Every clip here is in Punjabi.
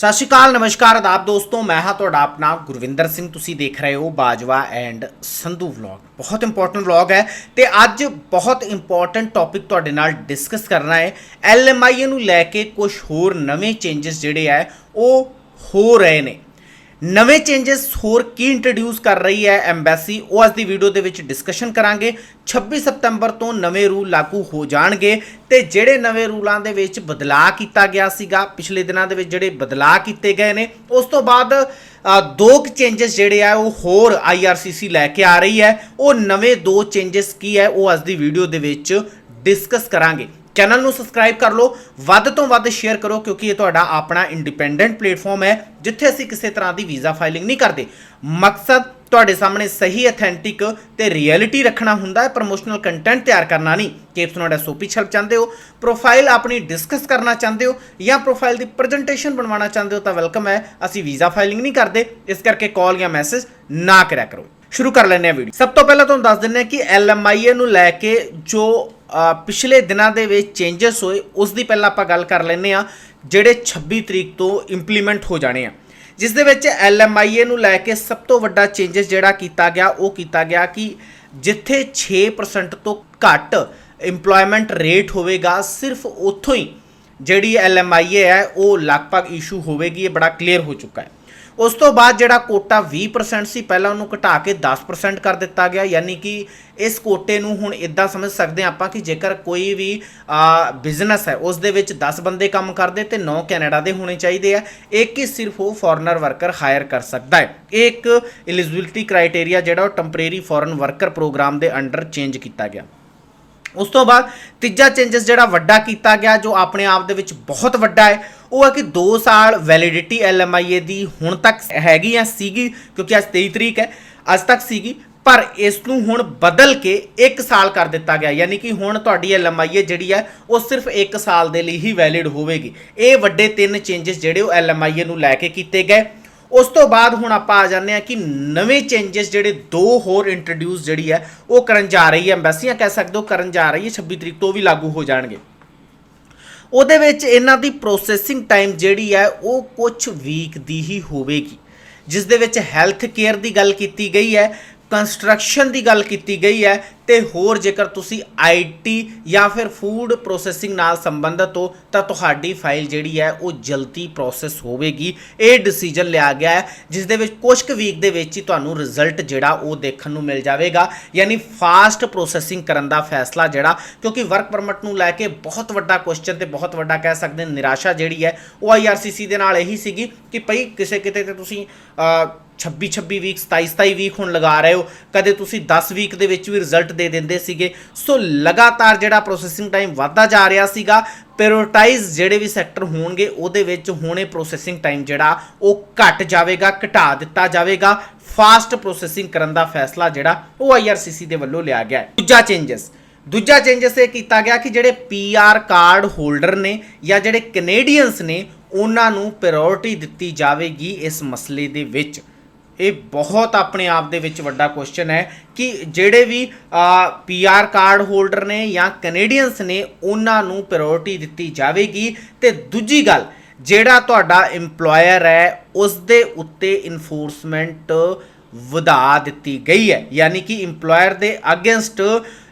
ਸਤਿ ਸ਼੍ਰੀ ਅਕਾਲ, ਨਮਸਕਾਰ ਆਦਾਬ ਦੋਸਤੋ, ਮੈਂ ਹਾਂ ਤੁਹਾਡਾ ਆਪਣਾ ਗੁਰਵਿੰਦਰ ਸਿੰਘ। ਤੁਸੀਂ ਦੇਖ ਰਹੇ ਹੋ ਬਾਜਵਾ ਐਂਡ ਸੰਧੂ ਵਲੌਗ। ਬਹੁਤ ਇੰਪੋਰਟੈਂਟ ਵਲੌਗ ਹੈ ਤੇ ਅੱਜ ਬਹੁਤ ਇੰਪੋਰਟੈਂਟ ਟੌਪਿਕ ਤੁਹਾਡੇ ਨਾਲ ਡਿਸਕਸ ਕਰਨਾ ਹੈ। ਐਲਐਮਆਈ ਨੂੰ ਲੈ ਕੇ ਕੁਝ ਹੋਰ ਨਵੇਂ ਚੇਂਜਸ ਜਿਹੜੇ ਆ ਉਹ ਹੋ ਰਹੇ ਨੇ। ਨਵੇਂ ਚੇਂਜਸ ਹੋਰ ਕੀ ਇੰਟਰੋਡਿਊਸ ਕਰ ਰਹੀ ਹੈ ਐਮਬੈਸੀ ਉਹ ਅੱਜ ਦੀ ਵੀਡੀਓ ਦੇ ਵਿੱਚ ਡਿਸਕਸ਼ਨ ਕਰਾਂਗੇ। 26 ਸਤੰਬਰ ਤੋਂ ਨਵੇਂ ਰੂਲ ਲਾਗੂ ਹੋ ਜਾਣਗੇ ਤੇ ਜਿਹੜੇ ਨਵੇਂ ਰੂਲਾਂ ਦੇ ਵਿੱਚ ਬਦਲਾਅ ਕੀਤਾ ਗਿਆ ਸੀਗਾ, ਪਿਛਲੇ ਦਿਨਾਂ ਦੇ ਵਿੱਚ ਜਿਹੜੇ ਬਦਲਾਅ ਕੀਤੇ ਗਏ ਨੇ, ਉਸ ਤੋਂ ਬਾਅਦ ਦੋ ਕੁ ਚੇਂਜਸ ਜਿਹੜੇ ਆ, ਉਹ ਹੋਰ IRCC ਲੈ ਕੇ ਆ ਰਹੀ ਹੈ। ਉਹ ਨਵੇਂ ਦੋ ਚੇਂਜਸ ਕੀ ਹੈ, ਉਹ ਅੱਜ ਦੀ ਵੀਡੀਓ ਦੇ ਵਿੱਚ ਡਿਸਕਸ ਕਰਾਂਗੇ। ਚੈਨਲ ਨੂੰ ਸਬਸਕ੍ਰਾਈਬ ਕਰ ਲਓ, ਵੱਧ ਤੋਂ ਵੱਧ ਸ਼ੇਅਰ ਕਰੋ ਕਿਉਂਕਿ ਇਹ ਤੁਹਾਡਾ ਆਪਣਾ ਇੰਡੀਪੈਂਡੈਂਟ ਪਲੇਟਫਾਰਮ ਹੈ, ਜਿੱਥੇ ਅਸੀਂ ਕਿਸੇ ਤਰ੍ਹਾਂ ਦੀ ਵੀਜ਼ਾ ਫਾਈਲਿੰਗ ਨਹੀਂ ਕਰਦੇ। ਮਕਸਦ ਤੁਹਾਡੇ ਸਾਹਮਣੇ ਸਹੀ ਅਥੈਂਟਿਕ ਤੇ ਰਿਐਲਿਟੀ ਰੱਖਣਾ ਹੁੰਦਾ ਹੈ ਪ੍ਰੋਮੋਸ਼ਨਲ ਕੰਟੈਂਟ ਤਿਆਰ ਕਰਨਾ ਨਹੀਂ। ਕਿ ਤੁਸੀਂ ਤੁਹਾਡਾ ਸੋਪੀ ਛਲਪ ਚਾਹੁੰਦੇ ਹੋ ਪ੍ਰੋਫਾਈਲ ਆਪਣੀ ਡਿਸਕਸ ਕਰਨਾ ਚਾਹੁੰਦੇ ਹੋ ਜਾਂ ਪ੍ਰੋਫਾਈਲ ਦੀ ਪ੍ਰੈਜੈਂਟੇਸ਼ਨ ਬਣਵਾਉਣਾ ਚਾਹੁੰਦੇ ਹੋ ਤਾਂ ਵੈਲਕਮ ਹੈ, ਅਸੀਂ ਵੀਜ਼ਾ ਫਾਈਲਿੰਗ ਨਹੀਂ ਕਰਦੇ, ਇਸ ਕਰਕੇ ਕਾਲ ਜਾਂ ਮੈਸੇਜ ਨਾ ਕਰਿਆ ਕਰੋ। ਸ਼ੁਰੂ ਕਰ ਲੈਂਦੇ ਹਾਂ ਵੀਡੀਓ ਸਭ ਤੋਂ ਪਹਿਲਾਂ ਤੁਹਾਨੂੰ ਦੱਸ ਦਿੰਦੇ ਹਾਂ ਕਿ ਐਲਐਮਆਈਏ ਨੂੰ ਲੈ ਕੇ ਜੋ ਪਿਛਲੇ ਦਿਨਾਂ ਦੇ ਵਿੱਚ ਚੇਂਜਸ ਹੋਏ, ਉਸ ਦੀ ਪਹਿਲਾਂ ਆਪਾਂ ਗੱਲ ਕਰ ਲੈਂਦੇ ਹਾਂ, ਜਿਹੜੇ 26 ਤਰੀਕ ਤੋਂ ਇੰਪਲੀਮੈਂਟ ਹੋ ਜਾਣੇ ਆ। ਜਿਸ ਦੇ ਵਿੱਚ ਐਲਐਮਆਈਏ ਨੂੰ ਲੈ ਕੇ ਸਭ ਤੋਂ ਵੱਡਾ ਚੇਂਜਸ ਜਿਹੜਾ ਕੀਤਾ ਗਿਆ, ਉਹ ਕੀਤਾ ਗਿਆ ਕਿ ਜਿੱਥੇ 6% ਤੋਂ ਘੱਟ EMPLOYMENT ਰੇਟ ਹੋਵੇਗਾ, ਸਿਰਫ ਉੱਥੋਂ ਹੀ ਜਿਹੜੀ ਐਲਐਮਆਈਏ ਹੈ, ਉਹ ਲਗਭਗ ਇਸ਼ੂ ਹੋਵੇਗੀ, ਇਹ ਬੜਾ ਕਲੀਅਰ ਹੋ ਚੁੱਕਾ ਹੈ। ਉਸ ਤੋਂ ਬਾਅਦ ਜਿਹੜਾ ਕੋਟਾ 20% ਸੀ, ਪਹਿਲਾਂ ਉਹਨੂੰ ਘਟਾ ਕੇ 10% ਕਰ ਦਿੱਤਾ ਗਿਆ। ਯਾਨੀ ਕਿ ਇਸ ਕੋਟੇ ਨੂੰ ਹੁਣ ਇਦਾਂ ਸਮਝ ਸਕਦੇ ਹਾਂ ਆਪਾਂ ਕਿ ਜੇਕਰ ਕੋਈ ਵੀ ਬਿਜ਼ਨਸ ਹੈ, ਉਸ ਦੇ ਵਿੱਚ 10 ਬੰਦੇ ਕੰਮ ਕਰਦੇ ਤੇ 9 ਕੈਨੇਡਾ ਦੇ ਹੋਣੇ ਚਾਹੀਦੇ ਆ। ਇੱਕ ਹੀ ਸਿਰਫ ਉਹ ਫੋਰਨਰ ਵਰਕਰ ਹਾਇਰ ਕਰ ਸਕਦਾ ਹੈ। ਇਹ ਇੱਕ ਐਲੀਜੀਬਿਲਟੀ ਕ੍ਰਾਈਟੇਰੀਆ ਜਿਹੜਾ ਉਹ ਟੈਂਪਰੇਰੀ ਫੋਰਨ ਵਰਕਰ ਪ੍ਰੋਗਰਾਮ ਦੇ ਅੰਡਰ ਚੇਂਜ ਕੀਤਾ ਗਿਆ। ਉਸ ਤੋਂ ਬਾਅਦ ਤੀਜਾ ਚੇਂਜਸ ਜਿਹੜਾ ਵੱਡਾ ਕੀਤਾ ਗਿਆ, ਜੋ ਆਪਣੇ ਆਪ ਦੇ ਵਿੱਚ ਬਹੁਤ ਵੱਡਾ ਹੈ ਉਹ ਹੈ ਕਿ 2 ਸਾਲ ਵੈਲਿਡਿਟੀ ਐਲਐਮਆਈਏ ਦੀ ਹੁਣ ਤੱਕ ਹੈਗੀ ਆ, ਸੀਗੀ, ਕਿਉਂਕਿ ਅੱਜ 23 ਤਰੀਕ ਹੈ, ਅੱਜ ਤੱਕ ਸੀਗੀ, ਪਰ ਇਸ ਨੂੰ ਹੁਣ ਬਦਲ ਕੇ 1 ਸਾਲ ਕਰ ਦਿੱਤਾ ਗਿਆ। ਯਾਨੀ ਕਿ ਹੁਣ ਤੁਹਾਡੀ ਐਲਐਮਆਈਏ ਜਿਹੜੀ ਹੈ, ਉਹ ਸਿਰਫ 1 ਸਾਲ ਦੇ ਲਈ ਹੀ ਵੈਲਿਡ ਹੋਵੇਗੀ। ਇਹ ਵੱਡੇ ਤਿੰਨ ਚੇਂਜਸ ਜਿਹੜੇ ਉਹ ਐਲਐਮਆਈਏ ਨੂੰ ਲੈ ਕੇ ਕੀਤੇ ਗਏ। ਉਸ ਤੋਂ ਬਾਅਦ ਹੁਣ ਆਪਾਂ ਆ ਜਾਂਦੇ ਆ ਕਿ ਨਵੇਂ ਚੇਂਜਸ ਜਿਹੜੇ ਦੋ ਹੋਰ ਇੰਟਰੋਡਿਊਸ ਜਿਹੜੀ ਹੈ, ਉਹ ਕਰਨ ਜਾ ਰਹੀ ਹੈ। ਐਮਬੈਸੀਆਂ ਕਹਿ ਸਕਦੇ ਹੋ, ਕਰਨ ਜਾ ਰਹੀ ਹੈ 26 ਤਰੀਕ ਤੋਂ ਵੀ ਲਾਗੂ ਹੋ ਜਾਣਗੇ। ਉਹਦੇ ਵਿੱਚ ਇਹਨਾਂ ਦੀ ਪ੍ਰੋਸੈਸਿੰਗ ਟਾਈਮ ਜਿਹੜੀ ਹੈ ਉਹ ਕੁਝ ਵੀਕ ਦੀ ਹੀ ਹੋਵੇਗੀ। ਜਿਸ ਦੇ ਵਿੱਚ ਹੈਲਥ ਕੇਅਰ ਦੀ ਗੱਲ ਕੀਤੀ ਗਈ ਹੈ ਕੰਸਟਰਕਸ਼ਨ ਦੀ ਗੱਲ ਕੀਤੀ ਗਈ ਹੈ ਤੇ ਹੋਰ ਜੇਕਰ ਤੁਸੀਂ ਆਈਟੀ ਜਾਂ ਫਿਰ ਫੂਡ ਪ੍ਰੋਸੈਸਿੰਗ ਨਾਲ ਸੰਬੰਧਿਤ ਹੋ, ਤਾਂ ਤੁਹਾਡੀ ਫਾਈਲ ਜਿਹੜੀ ਹੈ ਉਹ ਜਲਦੀ ਪ੍ਰੋਸੈਸ ਹੋਵੇਗੀ। ਇਹ ਡਿਸੀਜਨ ਲਿਆ ਗਿਆ ਹੈ, ਜਿਸ ਦੇ ਵਿੱਚ ਕੁਝ ਕੁ ਵੀਕ ਦੇ ਵਿੱਚ ਹੀ ਤੁਹਾਨੂੰ ਰਿਜ਼ਲਟ ਜਿਹੜਾ ਉਹ ਦੇਖਣ ਨੂੰ ਮਿਲ ਜਾਵੇਗਾ। ਯਾਨੀ ਫਾਸਟ ਪ੍ਰੋਸੈਸਿੰਗ ਕਰਨ ਦਾ ਫੈਸਲਾ ਜਿਹੜਾ, ਕਿਉਂਕਿ ਵਰਕ ਪਰਮਿਟ ਨੂੰ ਲੈ ਕੇ ਬਹੁਤ ਵੱਡਾ ਕੁਐਸਚਨ ਤੇ ਬਹੁਤ ਵੱਡਾ ਕਹਿ ਸਕਦੇ ਨਿਰਾਸ਼ਾ ਜਿਹੜੀ ਹੈ, ਉਹ ਆਈਆਰਸੀਸੀ ਦੇ ਨਾਲ ਇਹੀ ਸੀਗੀ ਕਿ ਭਈ ਕਿਸੇ ਕਿਤੇ ਤੇ ਤੁਸੀਂ 26 26 ਵੀਕ 27 27 ਵੀਕ ਹੁਣ ਲਗਾ ਰਹੇ ਹੋ। ਕਦੇ ਤੁਸੀਂ 10 ਵੀਕ ਦੇ ਵਿੱਚ ਵੀ ਰਿਜ਼ਲਟ ਦੇ ਦਿੰਦੇ ਸੀਗੇ। ਸੋ ਲਗਾਤਾਰ ਜਿਹੜਾ ਪ੍ਰੋਸੈਸਿੰਗ ਟਾਈਮ ਵਧਦਾ ਜਾ ਰਿਹਾ ਸੀਗਾ ਪ੍ਰਾਇੋਰਟਾਈਜ਼ ਜਿਹੜੇ ਵੀ ਸੈਕਟਰ ਹੋਣਗੇ, ਉਹਦੇ ਵਿੱਚ ਹੁਣੇ ਪ੍ਰੋਸੈਸਿੰਗ ਟਾਈਮ ਜਿਹੜਾ, ਉਹ ਘਟ ਜਾਵੇਗਾ, ਘਟਾ ਦਿੱਤਾ ਜਾਵੇਗਾ। ਫਾਸਟ ਪ੍ਰੋਸੈਸਿੰਗ ਕਰਨ ਦਾ ਫੈਸਲਾ ਜਿਹੜਾ, ਉਹ ਆਈਆਰਸੀਸੀ ਦੇ ਵੱਲੋਂ ਲਿਆ ਗਿਆ ਹੈ। ਦੂਜਾ ਚੇਂਜਸ ਦੂਜਾ ਚੇਂਜਸ ਇਹ ਕੀਤਾ ਗਿਆ ਕਿ ਜਿਹੜੇ ਪੀਆਰ ਕਾਰਡ ਹੋਲਡਰ ਨੇ ਜਾਂ ਜਿਹੜੇ ਕੈਨੇਡੀਅਨਸ ਨੇ, ਉਹਨਾਂ ਨੂੰ ਪ੍ਰਾਇੋਰਟੀ ਦਿੱਤੀ ਜਾਵੇਗੀ ਇਸ ਮਸਲੇ ਦੇ ਵਿੱਚ। ਇਹ ਬਹੁਤ ਆਪਣੇ ਆਪ ਦੇ ਵਿੱਚ ਵੱਡਾ ਕੁਐਸਚਨ ਹੈ ਕਿ ਜਿਹੜੇ ਵੀ ਪੀਆਰ ਕਾਰਡ ਹੋਲਡਰ ਨੇ ਜਾਂ ਕੈਨੇਡੀਅਨਸ ਨੇ ਉਹਨਾਂ ਨੂੰ ਪ੍ਰਾਇੋਰਟੀ ਦਿੱਤੀ ਜਾਵੇਗੀ। ਤੇ ਦੂਜੀ ਗੱਲ, ਜਿਹੜਾ ਤੁਹਾਡਾ EMPLOYER ਹੈ ਉਸ ਦੇ ਉੱਤੇ ਇਨਫੋਰਸਮੈਂਟ ਵਧਾ ਦਿੱਤੀ ਗਈ ਹੈ। ਯਾਨੀ ਕਿ EMPLOYER ਦੇ ਅਗੇਂਸਟ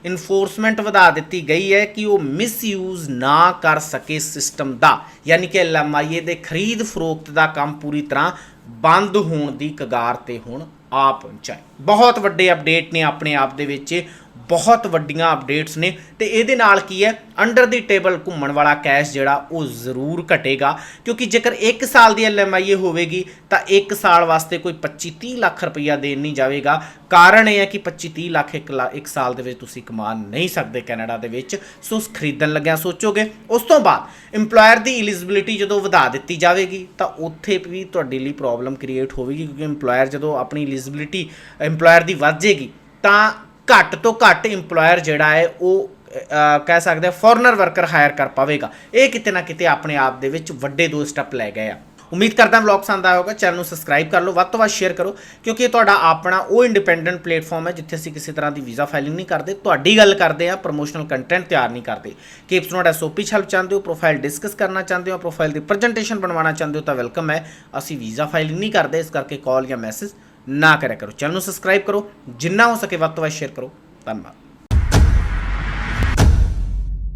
ਇਨਫੋਰਸਮੈਂਟ ਵਧਾ ਦਿੱਤੀ ਗਈ ਹੈ ਕਿ ਉਹ ਮਿਸਯੂਜ਼ ਨਾ ਕਰ ਸਕੇ ਸਿਸਟਮ ਦਾ। ਯਾਨੀ ਕਿ ਐਲਐਮਆਈਏ ਦੇ ਖਰੀਦ ਫਰੋਖਤ ਦਾ ਕੰਮ ਪੂਰੀ ਤਰ੍ਹਾਂ ਬੰਦ ਹੋਣ ਦੀ ਕਗਾਰ ਤੇ ਹੁਣ ਆ ਪਹੁੰਚਾ ਹੈ ਬਹੁਤ ਵੱਡੇ ਅਪਡੇਟ ਨੇ ਆਪਣੇ ਆਪ ਦੇ ਵਿੱਚ। ਬਹੁਤ ਵੱਡੀਆਂ ਅਪਡੇਟਸ ਨੇ ਤੇ ਇਹਦੇ ਨਾਲ ਕੀ ਹੈ? ਅੰਡਰ ਦੀ ਟੇਬਲ ਘੁੰਮਣ ਵਾਲਾ ਕੈਸ਼ ਜਿਹੜਾ ਉਹ ਜ਼ਰੂਰ ਘਟੇਗਾ ਕਿਉਂਕਿ ਜੇਕਰ 1 ਸਾਲ ਦੀ ਐਲਐਮਆਈਏ ਹੋਵੇਗੀ ਤਾਂ 1 ਸਾਲ ਵਾਸਤੇ ਕੋਈ 25 30 ਲੱਖ ਰੁਪਈਆ ਦੇਣ ਨਹੀਂ ਜਾਵੇਗਾ। ਕਾਰਨ ਇਹ ਹੈ ਕਿ 25 30 ਲੱਖ ਇੱਕ, ਲਾ- ਇੱਕ ਸਾਲ ਦੇ ਵਿੱਚ ਤੁਸੀਂ ਕਮਾ ਨਹੀਂ ਸਕਦੇ ਕੈਨੇਡਾ ਦੇ ਵਿੱਚ। ਸੋ ਖਰੀਦਣ ਲੱਗਿਆ ਸੋਚੋਗੇ। ਉਸ ਤੋਂ ਬਾਅਦ EMPLOYER ਦੀ ਐਲੀਜੀਬਿਲਿਟੀ ਜਦੋਂ ਵਧਾ ਦਿੱਤੀ ਜਾਵੇਗੀ ਤਾਂ ਉੱਥੇ ਵੀ ਤੁਹਾਡੇ ਲਈ ਪ੍ਰੋਬਲਮ ਕ੍ਰੀਏਟ ਹੋਵੇਗੀ ਕਿਉਂਕਿ EMPLOYER ਜਦੋਂ ਆਪਣੀ ਐਲੀਜੀਬਿਲਿਟੀ EMPLOYER ਦੀ ਵੱਧ ਜਾਏਗੀ ਤਾਂ ਘੱਟ ਤੋਂ ਘੱਟ EMPLOYER ਜਿਹੜਾ ਹੈ ਉਹ ਕਹਿ ਸਕਦੇ ਆ ਫੋਰਨਰ ਵਰਕਰ ਹਾਇਰ ਕਰ ਪਾਵੇਗਾ। ਇਹ ਕਿਤੇ ਨਾ ਕਿਤੇ ਆਪਣੇ ਆਪ ਦੇ ਵਿੱਚ ਵੱਡੇ ਦੋ ਸਟੈਪ ਲੈ ਗਏ ਆ। ਉਮੀਦ ਕਰਦਾ ਵਲੌਗ ਪਸੰਦ ਆਇਆ ਹੋਗਾ ਚੈਨਲ ਨੂੰ ਸਬਸਕ੍ਰਾਈਬ ਕਰ ਲਓ, ਵੱਧ ਤੋਂ ਵੱਧ ਸ਼ੇਅਰ ਕਰੋ, ਕਿਉਂਕਿ ਇਹ ਤੁਹਾਡਾ ਆਪਣਾ ਉਹ ਇੰਡੀਪੈਂਡੈਂਟ ਪਲੇਟਫਾਰਮ ਹੈ ਜਿੱਥੇ ਅਸੀਂ ਕਿਸੇ ਤਰ੍ਹਾਂ ਦੀ ਵੀਜ਼ਾ ਫਾਈਲਿੰਗ ਨਹੀਂ ਕਰਦੇ, ਤੁਹਾਡੀ ਗੱਲ ਕਰਦੇ ਆ ਪ੍ਰੋਮੋਸ਼ਨਲ ਕੰਟੈਂਟ ਤਿਆਰ ਨਹੀਂ ਕਰਦੇ। ਕਿ ਇਫ ਤੁਹਾਡਾ ਐਸਓਪੀ ਹੈਲਪ ਚਾਹੁੰਦੇ ਹੋ ਪ੍ਰੋਫਾਈਲ ਡਿਸਕਸ ਕਰਨਾ ਚਾਹੁੰਦੇ ਹੋ ਪ੍ਰੋਫਾਈਲ ਦੀ ਪ੍ਰੈਜੈਂਟੇਸ਼ਨ ਬਣਵਾਉਣਾ ਚਾਹੁੰਦੇ ਹੋ, ਤਾਂ ਵੈਲਕਮ ਹੈ। ਅਸੀਂ ਵੀਜ਼ਾ ਫਾਈਲਿੰਗ ਨਹੀਂ ਕਰਦੇ, ਇਸ ਕਰਕੇ ਕਾਲ ਜਾਂ ਮੈਸੇਜ ਨਾ ਕਰਿਆ ਕਰੋ। ਚੈਨਲ ਨੂੰ ਸਬਸਕ੍ਰਾਈਬ ਕਰੋ। ਜਿੰਨਾ ਹੋ ਸਕੇ ਵੱਧ ਤੋਂ ਵੱਧ ਸ਼ੇਅਰ ਕਰੋ। ਧੰਨਵਾਦ।